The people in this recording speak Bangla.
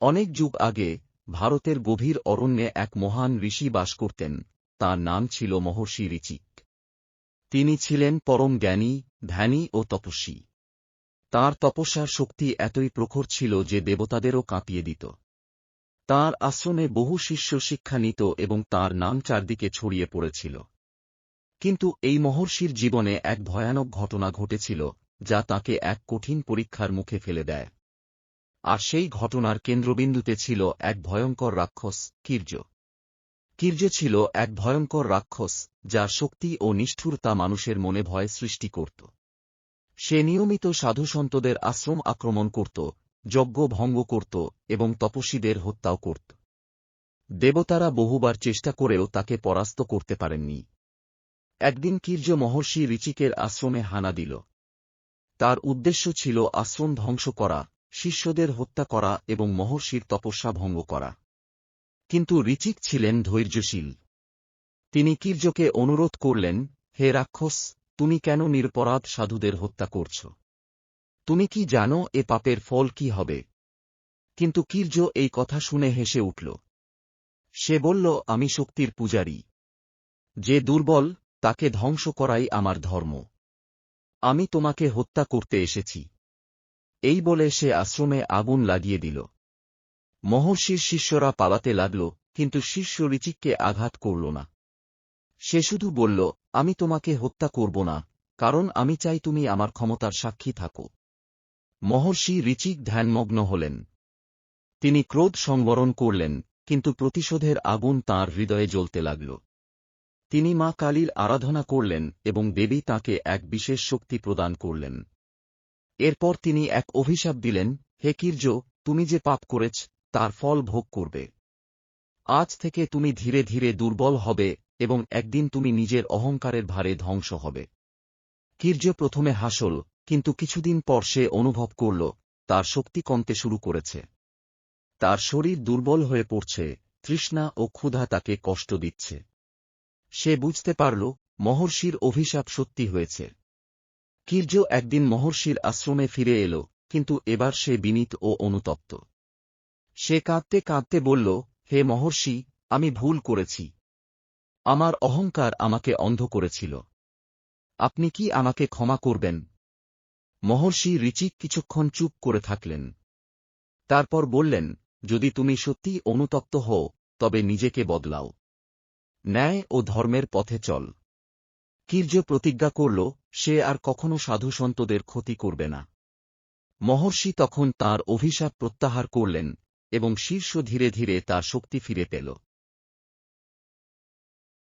অনেক যুগ আগে ভারতের গভীর অরণ্যে এক মহান ঋষি বাস করতেন। তার নাম ছিল মহর্ষি ঋচিক। তিনি ছিলেন পরম জ্ঞানী, ধ্যানী ও তপস্বী। তার তপস্যার শক্তি এতই প্রখর ছিল যে দেবতাদেরও কাঁপিয়ে দিত। তাঁর আশ্রমে বহু শিষ্য শিক্ষা নিত এবং তার নাম চারদিকে ছড়িয়ে পড়েছিল। কিন্তু এই মহর্ষির জীবনে এক ভয়ানক ঘটনা ঘটেছিল, যা তাকে এক কঠিন পরীক্ষার মুখে ফেলে দেয়। আর সেই ঘটনার কেন্দ্রবিন্দুতে ছিল এক ভয়ঙ্কর রাক্ষস, কীর্য। কীর্য ছিল এক ভয়ঙ্কর রাক্ষস, যার শক্তি ও নিষ্ঠুরতা মানুষের মনে ভয় সৃষ্টি করত। সে নিয়মিত সাধুসন্তদের আশ্রম আক্রমণ করত, যজ্ঞ ভঙ্গ করত এবং তপস্বীদের হত্যাও করত। দেবতারা বহুবার চেষ্টা করেও তাকে পরাস্ত করতে পারেননি। একদিন কীর্য মহর্ষি ঋচিকের আশ্রমে হানা দিল। তার উদ্দেশ্য ছিল আশ্রম ধ্বংস করা শিষ্যদের হত্যা করা এবং মহর্ষির তপস্যা ভঙ্গ করা। কিন্তু ঋচিক ছিলেন ধৈর্যশীল। তিনি কীর্যকে অনুরোধ করলেন, হে রাক্ষস, তুমি কেন নিরপরাধ সাধুদের হত্যা করছ? তুমি কি জানো এ পাপের ফল কি হবে? কিন্তু কীর্য এই কথা শুনে হেসে উঠল। সে বলল, আমি শক্তির পূজারী। যে দুর্বল, তাকে ধ্বংস করাই আমার ধর্ম। আমি তোমাকে হত্যা করতে এসেছি। এই বলে সে আশ্রমে আগুন লাগিয়ে দিল। মহর্ষির শিষ্যরা পালাতে লাগল, কিন্তু শিষ্য ঋচিককে আঘাত করল না। সে শুধু বলল, আমি তোমাকে হত্যা করব না, কারণ আমি চাই তুমি আমার ক্ষমতার সাক্ষী থাকো। মহর্ষি ঋচিক ধ্যানমগ্ন হলেন। তিনি ক্রোধ সংবরণ করলেন, কিন্তু প্রতিশোধের আগুন তাঁর হৃদয়ে জ্বলতে লাগল। তিনি মা কালীর আরাধনা করলেন এবং দেবী তাকে এক বিশেষ শক্তি প্রদান করলেন। এরপর তিনি এক অভিশাপ দিলেন, হে কীর্য, তুমি যে পাপ করেছ, তার ফল ভোগ করবে। আজ থেকে তুমি ধীরে ধীরে দুর্বল হবে এবং একদিন তুমি নিজের অহংকারের ভারে ধ্বংস হবে। কীর্য প্রথমে হাসল, কিন্তু কিছুদিন পর সে অনুভব করল, তার শক্তি কমতে শুরু করেছে। তার শরীর দুর্বল হয়ে পড়ছে, তৃষ্ণা ও ক্ষুধা তাকে কষ্ট দিচ্ছে। সে বুঝতে পারল, মহর্ষির অভিশাপ সত্যি হয়েছে। কীর্য একদিন মহর্ষির আশ্রমে ফিরে এল, কিন্তু এবার সে বিনীত ও অনুতপ্ত। সে কাঁদতে কাঁদতে বলল, হে মহর্ষি, আমি ভুল করেছি। আমার অহংকার আমাকে অন্ধ করেছিল। আপনি কি আমাকে ক্ষমা করবেন? মহর্ষি ঋচিক কিছুক্ষণ চুপ করে থাকলেন। তারপর বললেন, যদি তুমি সত্যি অনুতপ্ত হও, তবে নিজেকে বদলাও। ন্যায় ও ধর্মের পথে চল। কীর্য প্রতিজ্ঞা করল, সে আর কখনো সাধুসন্তদের ক্ষতি করবে না। মহর্ষি তখন তার অভিশাপ প্রত্যাহার করলেন এবং শীর্ষ ধীরে ধীরে তার শক্তি ফিরে পেল।